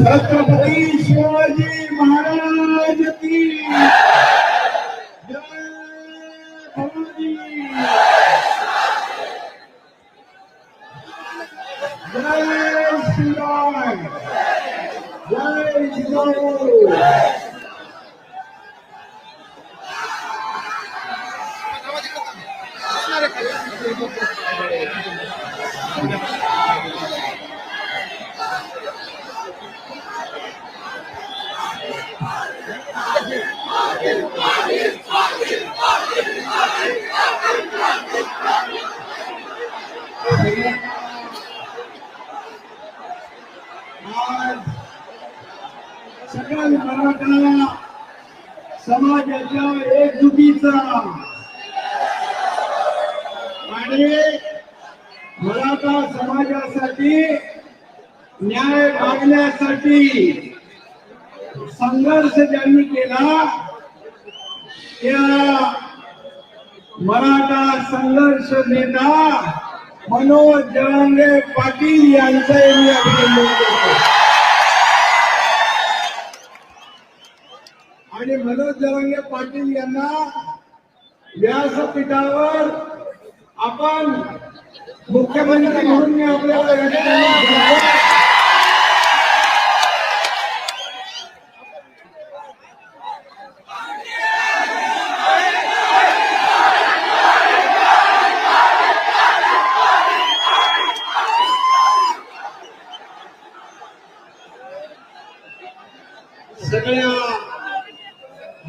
छत्रपती शिवाजी महाराज की जय भवानी जय श्रीराम जय जिजाऊ आज सकल मराठा समाजाच्या एकजुटीचा आणि मराठा समाजासाठी न्याय मागण्यासाठी संघर्ष ज्यांनी केला त्या मराठा संघर्ष नेता मनोज जरांगे पाटील यांचं मी अभिनंदन आणि मनोज जरांगे पाटील यांना व्यासपीठावर आपण मुख्यमंत्री म्हणून मी आपल्याला या ठिकाणी बोलवतो. सगळ्या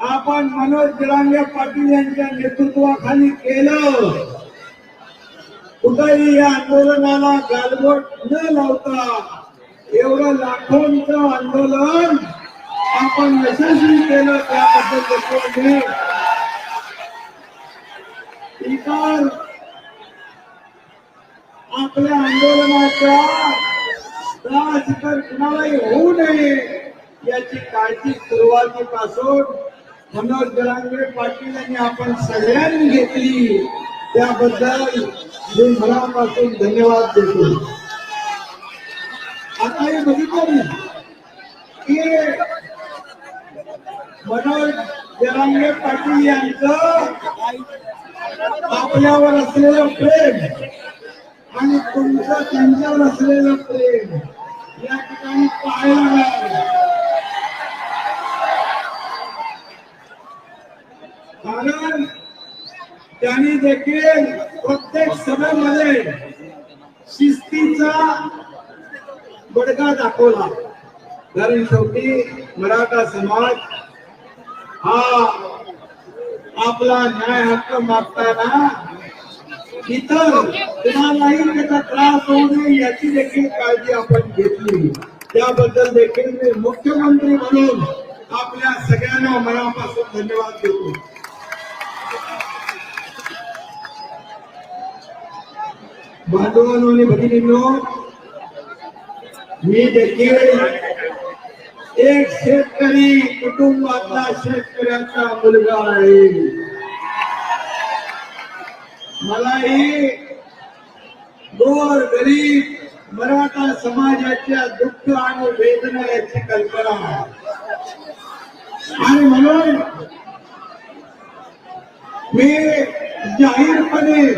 आपण मनोज जरांगे पाटील यांच्या नेतृत्वाखाली केलं. कुठेही या आंदोलनाला गालबोट न लावता एवढं लाखोंचं आंदोलन आपण यशस्वी केलं त्याबद्दल देखील आपल्या आंदोलनाचा त्रास तर कुणालाही होऊ नये याची काळजी सुरुवातीपासून मनोज जरांगे पाटील यांनी आपण सगळ्यांनी घेतली. त्याबद्दल मी मनापासून धन्यवाद देतो. आता हे बघितलं की मनोज जरांगे पाटील यांचं आपल्यावर असलेलं प्रेम आणि तुमचं त्यांच्यावर असलेलं प्रेम या ठिकाणी पाहायला मिळालं कारण त्यांनी देखील प्रत्येक सभेमध्ये शिस्तीचा बडगा दाखवला कारण शेवटी मराठा समाज। हा आपला न्याय हक्क मागताना इतर कुणालाही त्याचा त्रास होऊ नये याची देखील काळजी आपण घेतली. त्याबद्दल देखील मी मुख्यमंत्री म्हणून आपल्या सगळ्यांना मनापासून धन्यवाद देतो. बांधवांनो आणि भगिनींनो मी देखील एक शेतकरी कुटुंबातला शेतकऱ्याचा मुलगा आहे. मलाही गोर गरीब मराठा समाजाच्या दुःख आणि वेदना याची कल्पना आहे. आणि म्हणून मी जाहीरपणे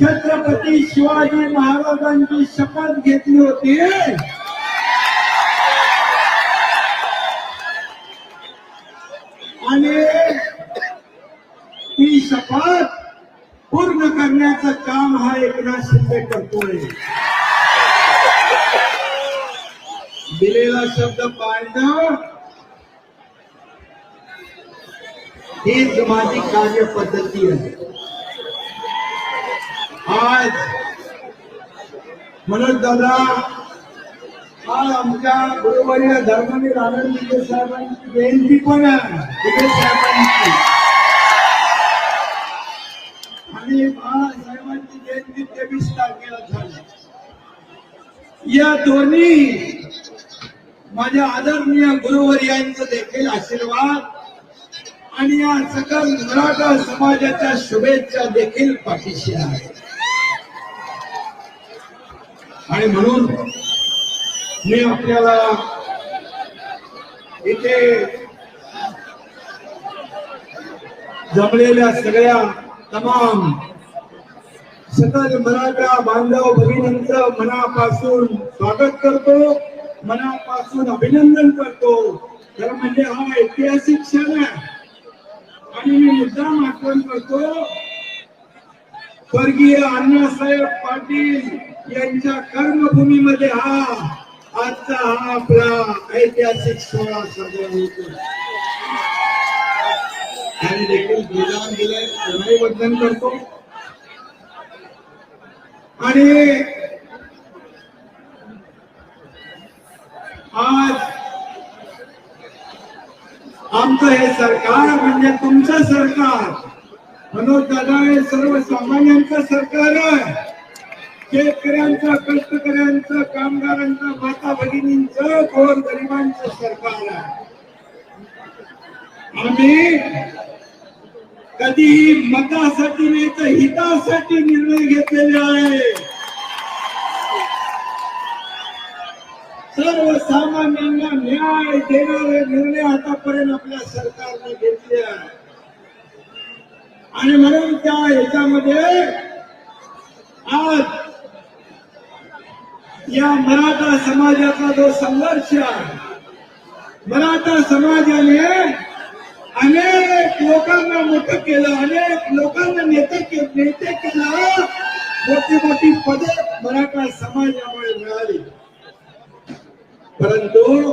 छत्रपती शिवाजी महाराजांची शपथ घेतली होती आणि पद पूर्ण करण्याचं काम हा एकनाथ शिंदे करतोय. दिलेला शब्द पाळणं हीच माझी कार्यपद्धती आहे. आज म्हणून दादा आज आमच्या गुरुवर्य धर्मवीर आनंद दिगे साहेबांची जयंती पण आहे. दिगे साहेबांची. आणि बाळासाहेबांची जयंती तेवीस तारखेला झाली. या दोन्ही माझ्या आदरणीय गुरुवर गुरुवर्यांचं देखील आशीर्वाद आणि या सकल मराठा समाजाच्या शुभेच्छा देखील पाठीशी आहे आणि म्हणून मी आपल्याला इथे जमलेल्या सगळ्या तमाम सकल मराठा बांधव भगिनींचं मनापासून स्वागत करतो मनापासून अभिनंदन करतो. तर म्हणजे हा ऐतिहासिक क्षण आहे. आणि मी मुद्दाम आठवण करतो स्वर्गीय अण्णासाहेब पाटील यांच्या कर्मभूमीमध्ये हा आजचा हा आपला ऐतिहासिक सोहळा साजरा होतो. त्यांनी देखील बलिदान दिलंय. त्यांनाही वंदन करतो. आणि आज आमचं हे सरकार म्हणजे तुमचं सरकार. मनोज दादा हे सर्वसामान्यांचं सरकार आहे. शेतकऱ्यांचं कष्टकऱ्यांचं कामगारांचं माता भगिनींचं गोर गरिबांचं सरकार आहे. आम्ही कधीही मतासाठी नाही तर हितासाठी निर्णय घेतलेले आहे. सर्वसामान्यांना न्याय देणारे निर्णय आतापर्यंत आपल्या सरकारने घेतले आहे. आणि म्हणून त्या ह्याच्यामध्ये आज या मराठा समाजाचा जो संघर्ष आहे मराठा समाजाने अनेक लोकांना मोठं केलं अनेक लोकांना नेते के- नेते केलं. मोठी मोठी पदे मराठा समाजामुळे मिळाली. परंतु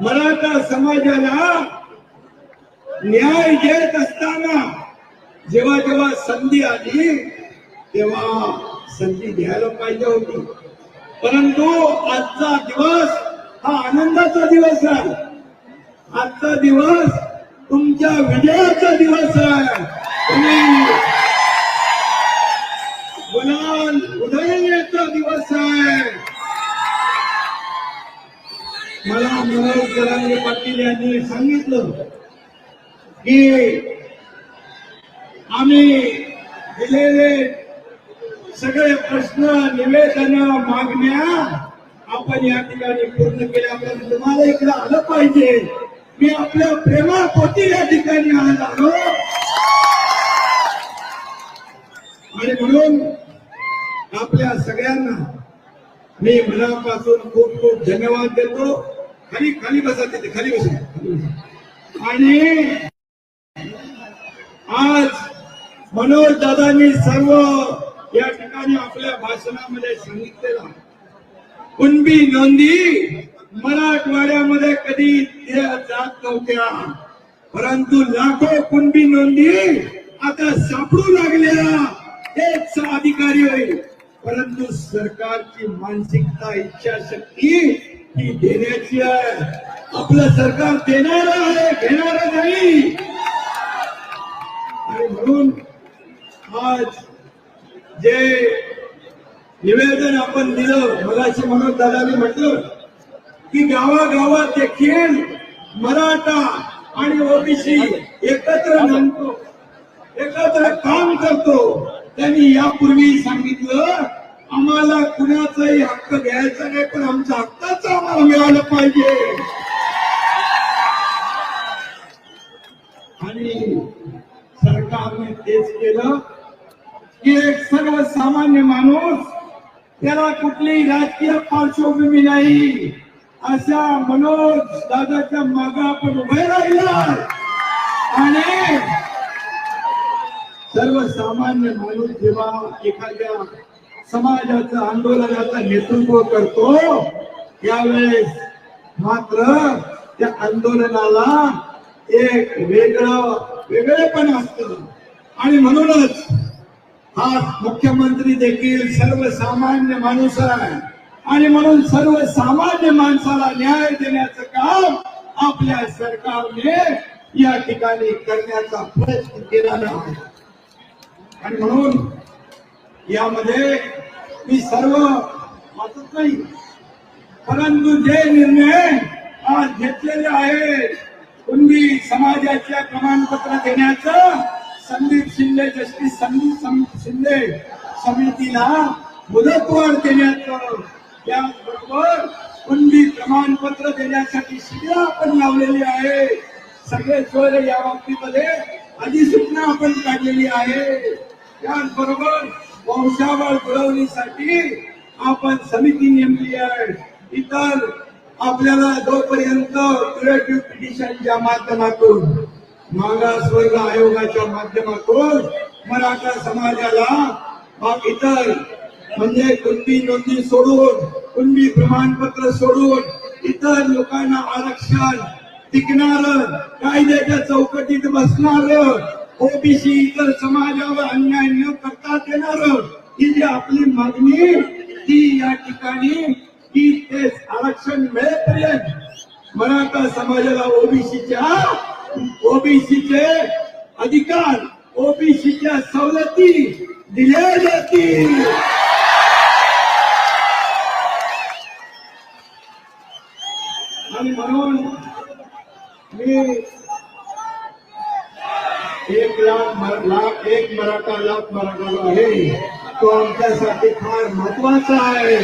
मराठा समाजाला न्याय देत असताना जेव्हा जेव्हा संधी आली तेव्हा संधी द्यायला पाहिजे होती. परंतु आजचा दिवस हा आनंदाचा दिवस आहे आजचा दिवस तुमच्या विजयाचा दिवस आहे. गुलाल उधळण्याचा दिवस आहे. मला मनोज जरांगे पाटील यांनी सांगितलं की आम्ही दिलेले सगळे प्रश्न निवेदन मागण्या आपण या ठिकाणी पूर्ण केल्यापर्यंत तुम्हाला इकडे आलं पाहिजे. मी आपल्या प्रेमापोटी या ठिकाणी आज आलो आणि म्हणून आपल्या सगळ्यांना मी मनापासून खूप खूप धन्यवाद देतो. खाली खाली बसा तिथे खाली बसा. आणि आज मनोज दादांनी सर्व या ठिकाणी आपल्या भाषणामध्ये सांगितलेलं कुणबी नोंदी मराठवाड्यामध्ये कधी जात नव्हत्या. परंतु लाखो कुणबी नोंदी आता सापडू लागल्या. हेच अधिकारी होईल. परंतु सरकारची मानसिकता इच्छाशक्ती ही देण्याची आहे. आपलं सरकार देणार आहे घेणार नाही. आणि म्हणून आज जे निवेदन आपण दिलं मगाशी म्हणून दादानी म्हटलं की गावागावात देखील मराठा आणि ओबीसी एकत्र म्हणतो एकत्र काम करतो. त्यांनी यापूर्वी सांगितलं आम्हाला कुणाचाही हक्क घ्यायचा नाही पण आमच्या हक्काचं आम्हाला मिळालं पाहिजे. आणि सरकारने तेच केलं की एक सर्वसामान्य माणूस त्याला कुठलीही राजकीय पार्श्वभूमी नाही. अशा मनोज दादाच्या माग आपण उभे राहिला. आणि सर्वसामान्य माणूस जेव्हा एखाद्या समाजाचं आंदोलनाचं नेतृत्व करतो त्यावेळेस मात्र त्या आंदोलनाला एक वेगळं वेगळेपण असतं. आणि म्हणूनच हा मुख्यमंत्री देखील सर्वसामान्य माणूस आहे. आणि म्हणून सर्वसामान्य माणसाला न्याय देण्याचं काम आपल्या सरकारने या ठिकाणी करण्याचा प्रयत्न केलेला आहे. आणि म्हणून यामध्ये मी सर्व वाचत नाही परंतु जे निर्णय आज घेतलेले आहेत कुणबी समाजाच्या प्रमाणपत्र देण्याचं संदीप शिंदे जस्टिस संदीप शिंदे समितीला मुदतवाढ देण्याचं त्याचबरोबर कुणबी प्रमाणपत्र देण्यासाठी शिबिर आपण लावलेली आहे. सगळे स्वर या बाबतीमध्ये अधिसूचना आपण काढलेली आहे. त्याचबरोबर वंशावळ घडवण्यासाठी आपण समिती नेमली आहे. इतर आपल्याला जोपर्यंत क्रिएटिव्ह पिटिशनच्या माध्यमातून मागासवर्ग आयोगाच्या माध्यमातून मराठा समाजाला इतर म्हणजे कुणबी नोंदी सोडून कुणबी प्रमाणपत्र सोडून इतर लोकांना आरक्षण टिकणार कायद्याच्या चौकटीत बसणार ओबीसी इतर समाजावर अन्याय न करता येणार ही जी आपली मागणी ती या ठिकाणी की ते आरक्षण मिळेपर्यंत मराठा समाजाला ओबीसीच्या ओबीसीचे अधिकार ओबीसीच्या सवलती दिल्या जातील. आणि म्हणून मी एक लाख लाख एक मराठा लाख मराठा आहे तो आमच्यासाठी फार महत्त्वाचा आहे.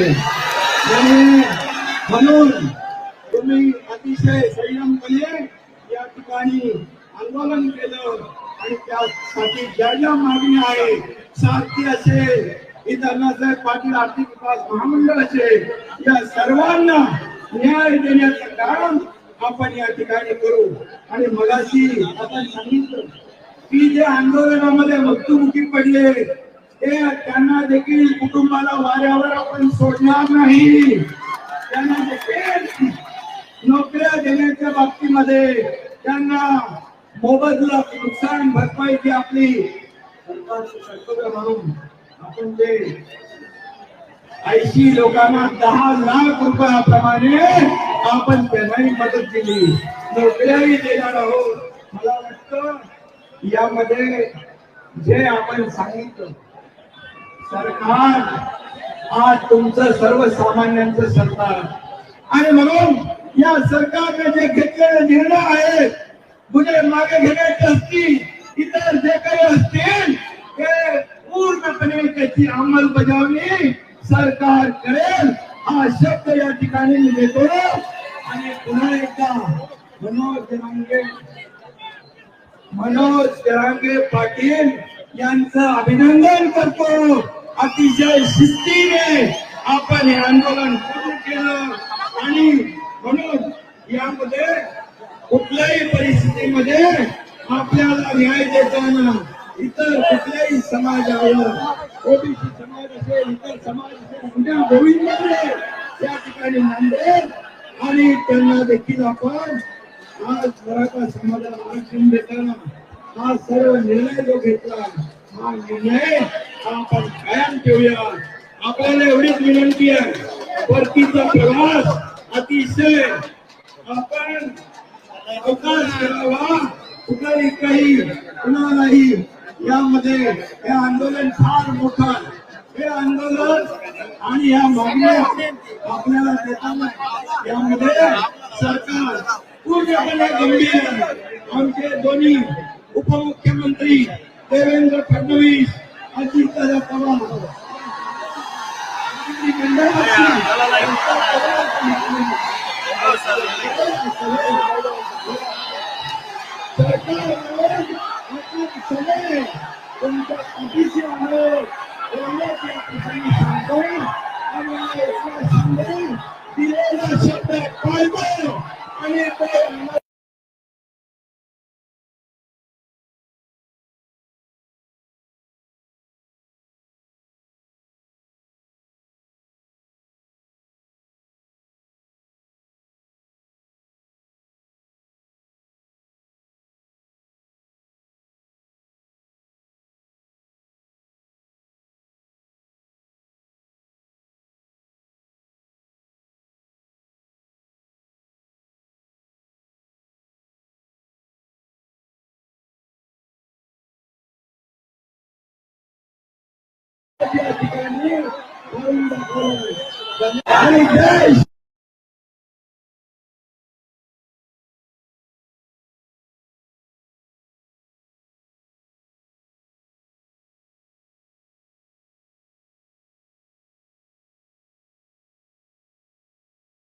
आणि म्हणून तुम्ही अतिशय संयमपणे या ठिकाणी आंदोलन केलं आणि त्यासाठी ज्या ज्या मागण्या आहे सारथी असेल इतर अण्णासाहेब पाटील आर्थिक विकास महामंडळ असेल या सर्वांना न्याय देण्याचं काम आपण या ठिकाणी करू. आणि मगाशी आपण सांगितलं की जे आंदोलनामध्ये मृत्युमुखी पडले ते त्यांना देखील कुटुंबाला वाऱ्यावर आपण सोडणार नाही. त्यांना देखील नोकऱ्या देण्याच्या बाबतीमध्ये त्यांना मोबदला नुकसान भरपाईची आपली म्हणून आपण ते ऐंशी लोकांना दहा लाख रुपयाप्रमाणे आपण त्यांनाही मदत दिली. नोकऱ्याही देणार आहोत. मला वाटतं यामध्ये जे आपण सांगितलं सरकार आज तुमचं सर्वसामान्यांचं सरकार. आणि म्हणून या सरकारने जे घेतलेले निर्णय आहेत गुन्हे मागे घेण्याचे असतील इतर जे काही असतील ते पूर्णपणे त्याची अंमलबजावणी सरकार करेल हा शब्द या ठिकाणी मी देतो. आणि पुन्हा एकदा मनोज जरांगे मनोज जरांगे पाटील यांचं अभिनंदन करतो. अतिशय शिस्तीने आपण हे आंदोलन सुरू केलं. आणि म्हणून यामध्ये कुठल्याही परिस्थितीमध्ये आपल्याला न्याय देताना इतर कुठल्याही समाजावर, ओबीसी समाज असेल इतर समाज असेल उद्या गोविंदमध्ये या ठिकाणी नांदेड आणि त्यांना देखील आपण आज मराठा समाजाला आरक्षण देताना हा सर्व निर्णय जो घेतला, हा निर्णय आपण कायम ठेवूया. आपल्याला एवढीच विनंती आहे, परतीचा प्रवास अतिशय आपण अवकाश करावा. कुठलाही काही, कुणालाही यामध्ये हे आंदोलन फार मोठं आहे. हे आंदोलन आणि या मागण्या आपल्याला देताना यामध्ये सरकार पूर्णपणे गंभीर आहे. आमचे दोन्ही उपमुख्यमंत्री देवेंद्र फडणवीस अजितदादा पवार. सरकार tener en capitalismo en la capitalización agradecido a Sunday, diré la sombra, palmero, a mi. या ठिकाणी आणि जय